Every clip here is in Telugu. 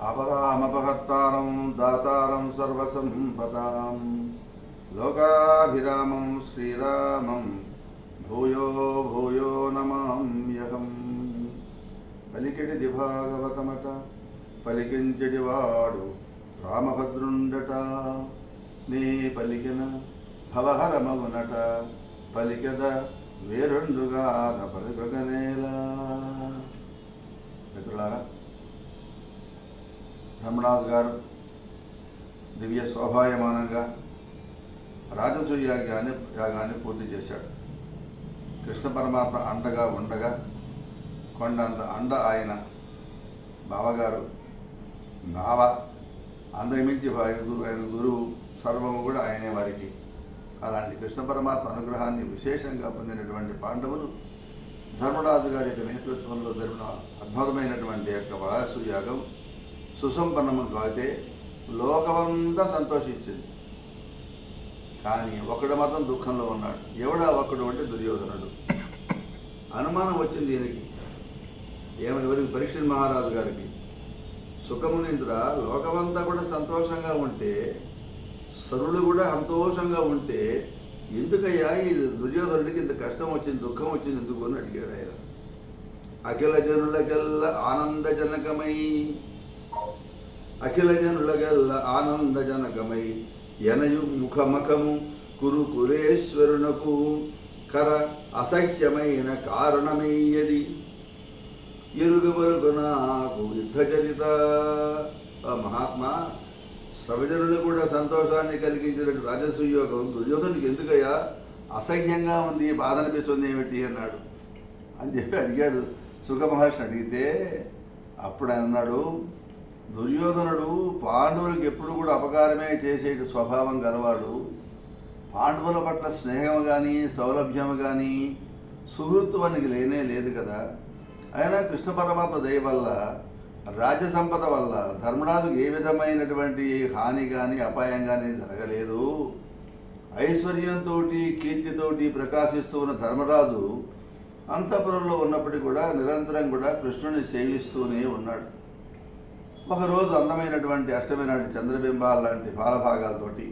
అపరామపహత్తారం దాతారం సర్వసంపదాం. లోకాభిరామం శ్రీరామం భూయో భూయో నమామ్యహం. పలికిడిది భాగవతమట పలికించెడివాడు రామభద్రుండట. నీ పలికిన భవహరమగునట పలికద వేరుండుగా పలుకగనేలా మిత్రులారా ధర్మరాజు గారు దివ్య శోభాయమానంగా రాజసూయ యాగాన్ని యాగాన్ని పూర్తి చేశాడు. కృష్ణ పరమాత్మ అండగా ఉండగా కొండంత అండ ఆయన బావగారు బావ అందరిమించి ఆయన గురువు ఆయన గురువు సర్వము కూడా ఆయనే వారికి. అలాంటి కృష్ణ పరమాత్మ అనుగ్రహాన్ని విశేషంగా పొందినటువంటి పాండవులు ధర్మరాజు గారి యొక్క నేతృత్వంలో జరిగిన అద్భుతమైనటువంటి యొక్క వరాసు యాగం సుసంపన్నము కాతే లోకమంతా సంతోషించింది. కానీ ఒకడు మాత్రం దుఃఖంలో ఉన్నాడు. ఎవడా ఒకడు అంటే దుర్యోధనుడు. అనుమానం వచ్చింది దీనికి. ఏమని ఎవరికి? పరీక్ష మహారాజు గారికి. సుఖమునింద్ర లోకమంతా కూడా సంతోషంగా ఉంటే సరులు కూడా సంతోషంగా ఉంటే ఎందుకయ్యా ఈ దుర్యోధనుడికి ఇంత కష్టం వచ్చింది దుఃఖం వచ్చింది ఎందుకు అని అడిగాడు ఆయన. అఖిల జనులకెల్లా ఆనందజనకమై అఖిల ఆనందజనకమై ఎనయు ముఖమఖము కురు కురేశ్వరునకు కర అసఖ్యమైన కారణమయ్యది ఎరుగవరకు నాకు యుద్ధచరిత. మహాత్మా సవిజనులు కూడా సంతోషాన్ని కలిగించినట్టు రాజసూయోగం దుర్యోధనుడికి ఎందుకయ్యా? అసహ్యంగా ఉంది బాధ అనిపిస్తుంది ఏమిటి అన్నాడు. అని చెప్పి అడిగాడు సుఖమహర్షిని అడిగితే అప్పుడు అన్నాడు దుర్యోధనుడు పాండవులకు ఎప్పుడు కూడా అపకారమే చేసే స్వభావం గలవాడు. పాండవుల పట్ల స్నేహం కానీ సౌలభ్యం కానీ సుహృత్వానికి లేనే లేదు కదా. అయినా కృష్ణ పరమాత్మ దయ వల్ల రాజ్య సంపద వల్ల ధర్మరాజుకు ఏ విధమైనటువంటి హాని కానీ అపాయం కానీ జరగలేదు. ఐశ్వర్యంతో కీర్తితోటి ప్రకాశిస్తూ ఉన్న ధర్మరాజు అంతఃపురంలో ఉన్నప్పటికీ కూడా నిరంతరం కూడా కృష్ణుని సేవిస్తూనే ఉన్నాడు. ఒకరోజు అందమైనటువంటి అష్టమి నాటి చంద్రబింబాల లాంటి పాలభాగాలతోటి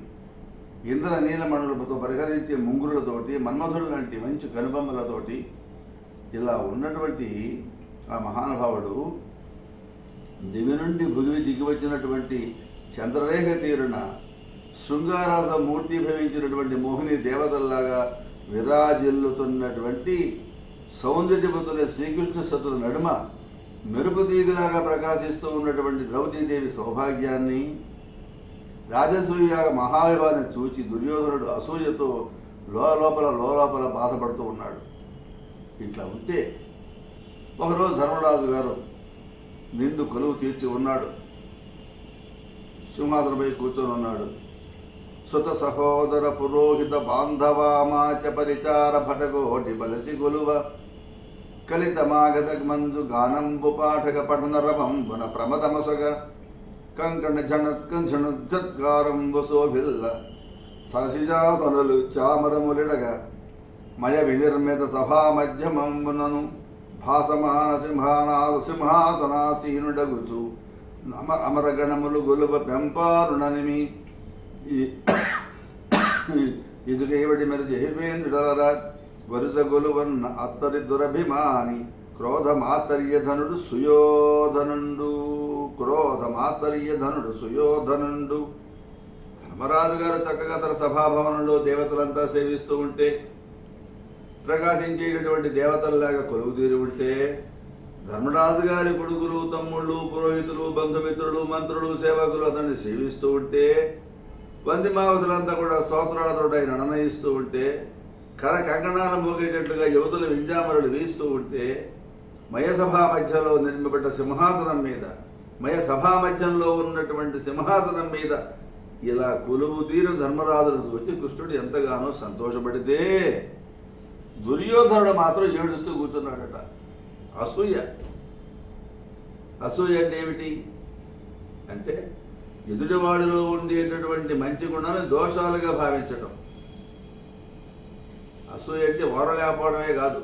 ఇంద్ర నీలమణులతో పరిహరించే ముంగురులతోటి మన్మధుడు లాంటి మంచి కనుబొమ్మలతోటి ఇలా ఉన్నటువంటి ఆ మహానుభావుడు దివి నుండి భుగివి దిగివచ్చినటువంటి చంద్రరేఖ తీరున శృంగారాధ మూర్తి భవించినటువంటి మోహిని దేవతల్లాగా విరాజిల్లుతున్నటువంటి సౌందర్యవతుల శ్రీకృష్ణ సతుల నడుమ మెరుపు ప్రకాశిస్తూ ఉన్నటువంటి ద్రౌపదీదేవి సౌభాగ్యాన్ని రాజసూయ మహావిభాన్ని చూచి దుర్యోధనుడు అసూయతో లోపల లోపల బాధపడుతూ ఉన్నాడు. ఇట్లా ఉంటే ఒకరోజు ధర్మరాజు గారు నిండు కొలువు తీర్చి ఉన్నాడు. సింహాసనపై కూర్చొని ఉన్నాడు. సుత సహోదర పురోహిత బాంధవామాచ పరిచార భటకోటి బలసి గొలువ కలితమాగత మంజు గానంబు పాఠక పఠన రవంబున ప్రమదమసగ కంకణ జనత్కంజనుద్గారంబు శోభిల్ల సరసిజాసనులు చామరములిడగ. మయ వినిర్మిత సభా మధ్యమంబునను భాసమాన సింహానాద సింహాసనాసీనుడగుచు నమ అమరగణములు గొలువ పెంపారుణనిమి ఇదుగేవడి మరి జహిర్వేంద్రుడరా వరుసగొలువన్న అత్తరి దురభిమాని క్రోధమాతర్యధనుడు సుయోధనుండు క్రోధమాతర్యధనుడు సుయోధనుండు. ధర్మరాజు గారు చక్కగా తన సభాభవనంలో దేవతలంతా సేవిస్తూ ఉంటే ప్రకాశించేటటువంటి దేవతల్లాగా కొలువు తీరి ఉంటే ధర్మరాజు గారి కొడుకులు తమ్ముళ్ళు పురోహితులు బంధుమిత్రులు మంత్రులు సేవకులు అతన్ని సేవిస్తూ ఉంటే వంది మావతులంతా కూడా స్తోత్రాలతో ఆయన ఉంటే కర కంకణాలు మోగేటట్లుగా యువతులు వింజామరులు వీస్తూ ఉంటే మయసభా మధ్యలో నిర్మిపడ్డ సింహాసనం మీద మయ సభా మధ్యంలో ఉన్నటువంటి సింహాసనం మీద ఇలా కొలువు తీరు ధర్మరాజును వచ్చి కృష్ణుడు ఎంతగానో సంతోషపడితే దుర్యోధనుడు మాత్రం ఏడుస్తూ కూర్చున్నాడట. అసూయ. అసూయ అంటే ఏమిటి? అంటే ఎదుటివాడిలో ఉండేటటువంటి మంచి గుణాలను దోషాలుగా భావించటం. అసూయ అంటే ఓరలేకపోవడమే కాదు.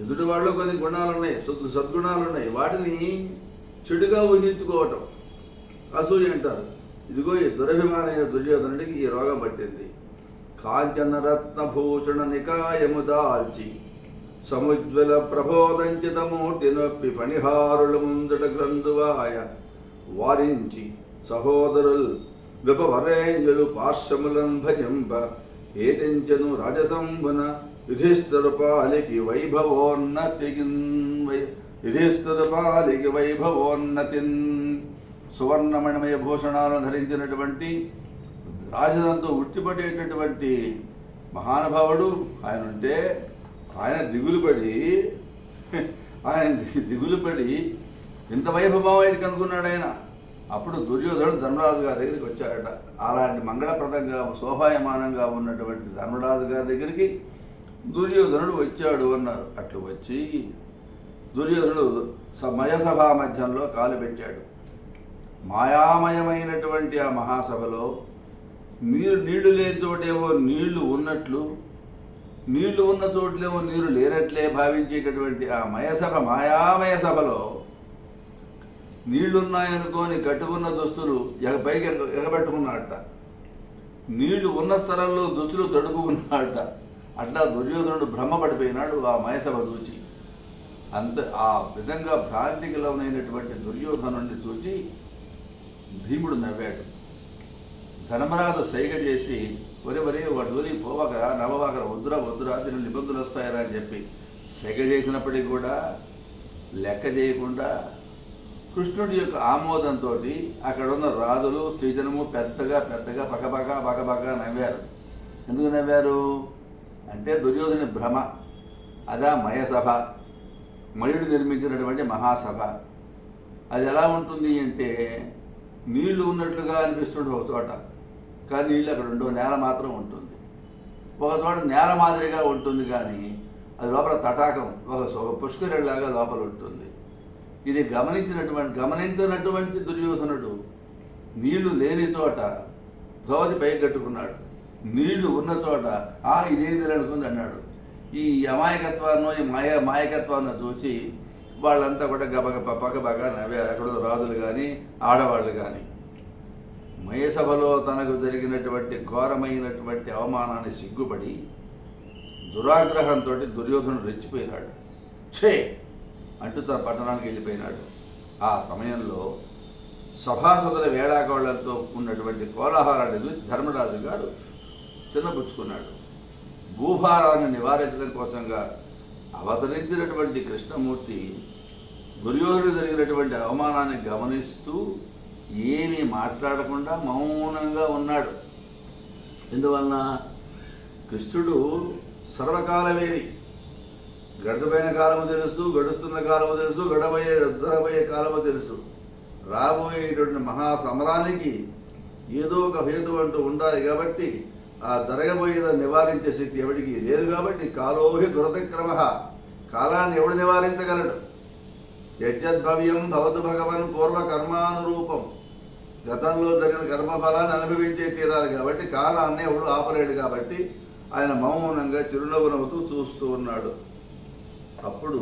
ఎదుటివాడిలో కొన్ని గుణాలు ఉన్నాయి సద్ సద్గుణాలు ఉన్నాయి వాటిని చెడుగా ఊహించుకోవటం. అసూయ అంటారు. ఇదిగో ఈ దురభిమానైన దుర్యోధనుడికి ఈ రోగం పట్టింది. కాంచనరత్నభూషణ నికాయము దాల్చి సముజ్వల ప్రబోధంచితమూర్తి నొప్పి ఫణిహారుల ముందుట గ్రంథువాయ వారించి సహోదరుల్ విపవరేంజులు పార్శ్వములం భజింప ఏతించను రాజసంభన యుధిష్ఠిర పాలికి వైభవోన్నతిగిన్ వై యుధిష్ఠిర పాలికి వైభవోన్నతిన్. సువర్ణమణిమయ భూషణాలను ధరించినటువంటి రాజదంతో ఉట్టిపడేటటువంటి మహానుభావుడు ఆయన ఉంటే ఆయన దిగులుపడి ఆయన దిగులుపడి ఇంత వైభవం ఆయనకి అనుకున్నాడు ఆయన అప్పుడు దుర్యోధనుడు ధర్మరాజు గారి దగ్గరికి వచ్చాడట. అలాంటి మంగళప్రదంగా శోభాయమానంగా ఉన్నటువంటి ధర్మరాజు గారి దగ్గరికి దుర్యోధనుడు వచ్చాడు అన్నారు. అట్లు వచ్చి దుర్యోధనుడు మయసభా మధ్యంలో కాలు పెట్టాడు. మాయామయమైనటువంటి ఆ మహాసభలో నీరు నీళ్ళు లేని చోటేమో నీళ్ళు ఉన్నట్లు నీళ్ళు ఉన్న చోట్లేమో నీరు లేనట్లే భావించేటటువంటి ఆ మయసభ మాయామయ సభలో నీళ్ళున్నాయనుకోని కట్టుకున్న దుస్తులు ఎగ పైకి ఎగబెట్టుకున్నాడట. నీళ్ళు ఉన్న స్థలంలో దుస్తులు తడుపుకున్నాడట. అట్లా దుర్యోధనుడు భ్రమపడిపోయినాడు ఆ మయసభ చూచి. అంత ఆ విధంగా భ్రాంతికి లోనైనటువంటి దుర్యోధనుడిని చూచి భీముడు నవ్వాడు. ధర్మరాజు సైగ చేసి ఒరే ఒరే వాడు పోవక పోవాక నవ్వవాక వద్దురా వద్దురా దీని ఇబ్బందులు వస్తాయరా అని చెప్పి సెగ చేసినప్పటికీ కూడా లెక్క చేయకుండా కృష్ణుడి యొక్క ఆమోదంతో అక్కడ ఉన్న రాజులు శ్రీజనము పెద్దగా పెద్దగా పకపక పకపక నవ్వారు. ఎందుకు నవ్వారు? అంటే దుర్యోధని భ్రమ. అదా మయసభ. మయుడు నిర్మించినటువంటి మహాసభ. అది ఎలా ఉంటుంది అంటే నీళ్ళు ఉన్నట్లుగా అనిపిస్తుంది ఒక చోట. కానీ నీళ్ళు అక్కడ ఉండవు నేల మాత్రం ఉంటుంది. ఒక చోట నేల మాదిరిగా ఉంటుంది కానీ అది లోపల తటాకం. ఒక ఒక పుష్కరిలాగా లోపల ఉంటుంది. ఇది గమనించినటువంటి గమనించినటువంటి దుర్యోధనుడు నీళ్ళు లేని చోట ధోవతి పై కట్టుకున్నాడు నీళ్ళు ఉన్న చోట ఆ ఇదేది అనుకుంది అన్నాడు. ఈ అమాయకత్వాన్ని ఈ మాయ మాయకత్వాన్ని చూసి వాళ్ళంతా కూడా గబగబ పక్కబగా నవ్వే అక్కడ రాజులు కానీ ఆడవాళ్ళు కానీ మయసభలో తనకు జరిగినటువంటి ఘోరమైనటువంటి అవమానాన్ని సిగ్గుపడి దురాగ్రహంతో దుర్యోధనుడు రెచ్చిపోయినాడు. ఛే! అంటూ తన పట్టణానికి వెళ్ళిపోయినాడు. ఆ సమయంలో సభాసదుల వేళాకోళ్ళతో ఉన్నటువంటి కోలాహలాన్ని చూసి ధర్మరాజు గారు చిన్నపుచ్చుకున్నాడు. భూభారాన్ని నివారించడం కోసంగా అవతరించినటువంటి కృష్ణమూర్తి దుర్యోధను జరిగినటువంటి అవమానాన్ని గమనిస్తూ ఏమీ మాట్లాడకుండా మౌనంగా ఉన్నాడు. ఎందువలన కృష్ణుడు సర్వకాలవేది గడిపోయిన కాలము తెలుసు గడుస్తున్న కాలము తెలుసు గడబోయే గడబోయే కాలము తెలుసు. రాబోయేటువంటి మహా సమరానికి ఏదో ఒక హేతు అంటూ ఉండాలి కాబట్టి ఆ జరగబోయేదని నివారించే శక్తి ఎవడికి లేదు కాబట్టి కాలోహి దురతక్రమ. కాలాన్ని ఎవడు నివారించగలడు? యజ్జద్భవ్యం భవతు భగవన్ పూర్వ కర్మానురూపం గతంలో జరిగిన కర్మఫలాన్ని అనుభవించే తీరాలి కాబట్టి కాలాన్ని ఎవడు ఆపలేడు కాబట్టి ఆయన మౌనంగా చిరునవ్వు నవ్వుతూ చూస్తూ ఉన్నాడు. అప్పుడు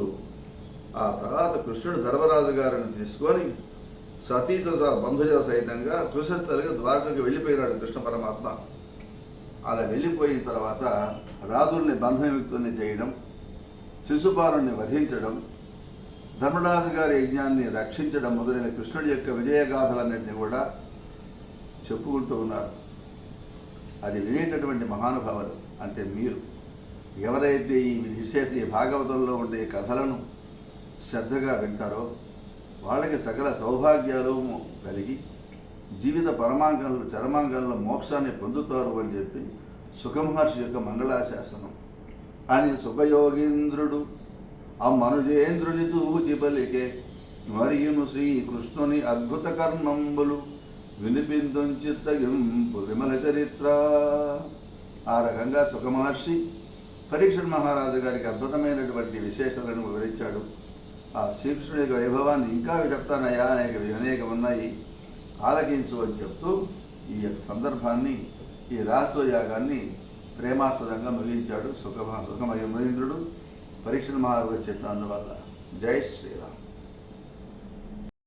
ఆ తర్వాత కృష్ణుడు ధర్మరాజు గారిని తీసుకొని సతీతో బంధుజన సహితంగా కృషస్థలిగా ద్వారకకి వెళ్ళిపోయినాడు కృష్ణ పరమాత్మ. అలా వెళ్ళిపోయిన తర్వాత రాజుల్ని బంధయుక్తుల్ని చేయడం శిశుపాలుని వధించడం ధర్మరాజు గారి యజ్ఞాన్ని రక్షించడం మొదలైన కృష్ణుడి యొక్క విజయగాథలన్నింటినీ కూడా చెప్పుకుంటూ ఉన్నారు. అది వినేటటువంటి మహానుభావులు అంటే మీరు. ఎవరైతే ఈ విశేష ఈ భాగవతంలో ఉండే కథలను శ్రద్ధగా వింటారో వాళ్ళకి సకల సౌభాగ్యాలు కలిగి జీవిత పరమాంగంలో చరమాంగంలో మోక్షాన్ని పొందుతారు అని చెప్పి సుఖమహర్షి యొక్క మంగళాశాసనం. అని సుఖయోగీంద్రుడు ఆ మనుజేంద్రుని తూచి పలికే మరియును శ్రీకృష్ణుని అద్భుత కర్మంబులు వినిపించం చిత్తగింపు విమల చరిత్ర. ఆ రకంగా సుఖమహర్షి పరీక్షుడు మహారాజు గారికి అద్భుతమైనటువంటి విశేషాలను వివరించాడు. ఆ శ్రీకృష్ణుడి యొక్క వైభవాన్ని ఇంకా చెప్తానయ్యా అనేక అనేక ఉన్నాయి. ఆలకించు అని చెప్తూ ఈ యొక్క సందర్భాన్ని ఈ రాసోయాగాన్ని ప్రేమాస్పదంగా ముగించాడు సుఖమ సుఖమయ మహేంద్రుడు పరీక్షణ మహారాజు చెప్పినందువల్ల జై శ్రీరామ్.